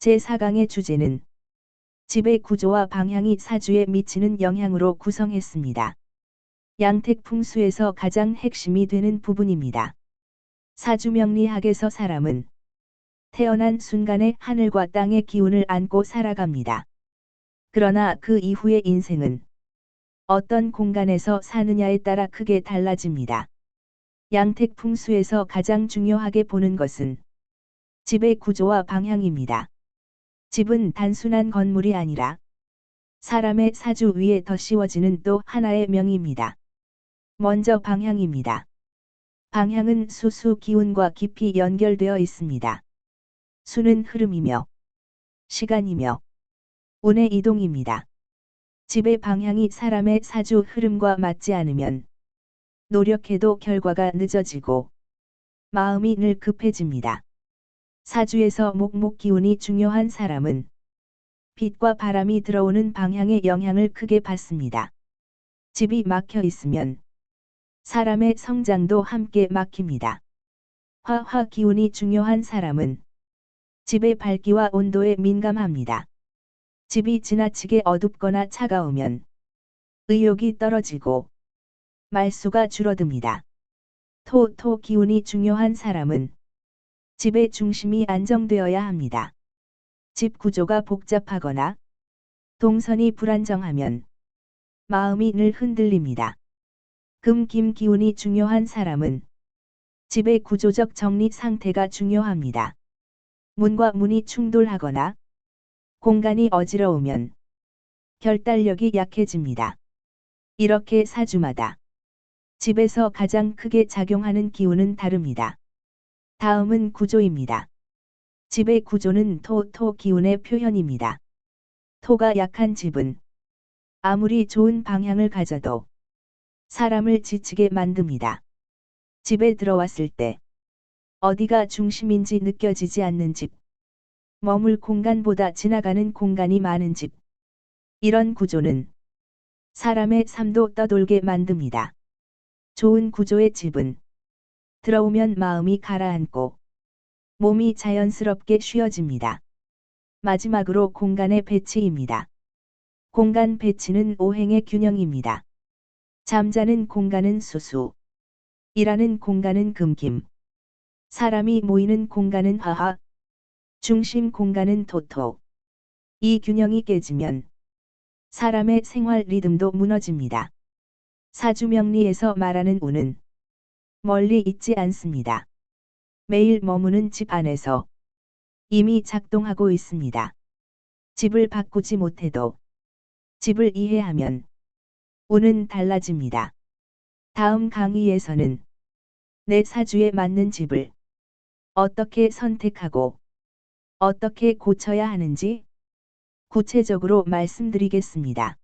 제4강의 주제는 집의 구조와 방향이 사주에 미치는 영향으로 구성했습니다. 양택 풍수에서 가장 핵심이 되는 부분입니다. 사주명리학에서 사람은 태어난 순간에 하늘과 땅의 기운을 안고 살아갑니다. 그러나 그 이후의 인생은 어떤 공간에서 사느냐에 따라 크게 달라집니다. 양택 풍수에서 가장 중요하게 보는 것은 집의 구조와 방향입니다. 집은 단순한 건물이 아니라 사람의 사주 위에 더 씌워지는 또 하나의 명입니다. 먼저 방향입니다. 방향은 수수 기운과 깊이 연결되어 있습니다. 수는 흐름이며 시간이며 운의 이동입니다. 집의 방향이 사람의 사주 흐름과 맞지 않으면 노력해도 결과가 늦어지고 마음이 늘 급해집니다. 사주에서 목목 기운이 중요한 사람은 빛과 바람이 들어오는 방향의 영향을 크게 받습니다. 집이 막혀 있으면 사람의 성장도 함께 막힙니다. 화화 기운이 중요한 사람은 집의 밝기와 온도에 민감합니다. 집이 지나치게 어둡거나 차가우면 의욕이 떨어지고 말수가 줄어듭니다. 토, 토 기운이 중요한 사람은 집의 중심이 안정되어야 합니다. 집 구조가 복잡하거나 동선이 불안정하면 마음이 늘 흔들립니다. 금, 김 기운이 중요한 사람은 집의 구조적 정리 상태가 중요합니다. 문과 문이 충돌하거나 공간이 어지러우면 결단력이 약해집니다. 이렇게 사주마다 집에서 가장 크게 작용하는 기운은 다릅니다. 다음은 구조입니다. 집의 구조는 토, 토 기운의 표현입니다. 토가 약한 집은 아무리 좋은 방향을 가져도 사람을 지치게 만듭니다. 집에 들어왔을 때 어디가 중심인지 느껴지지 않는 집, 머물 공간보다 지나가는 공간이 많은 집. 이런 구조는 사람의 삶도 떠돌게 만듭니다. 좋은 구조의 집은 들어오면 마음이 가라앉고 몸이 자연스럽게 쉬어집니다. 마지막으로 공간의 배치입니다. 공간 배치는 오행의 균형입니다. 잠자는 공간은 수수, 일하는 공간은 금김, 사람이 모이는 공간은 화화, 중심 공간은 토토. 이 균형이 깨지면 사람의 생활 리듬도 무너집니다. 사주명리에서 말하는 운은 멀리 있지 않습니다. 매일 머무는 집 안에서 이미 작동하고 있습니다. 집을 바꾸지 못해도 집을 이해하면 운은 달라집니다. 다음 강의에서는 내 사주에 맞는 집을 어떻게 선택하고 어떻게 고쳐야 하는지 구체적으로 말씀드리겠습니다.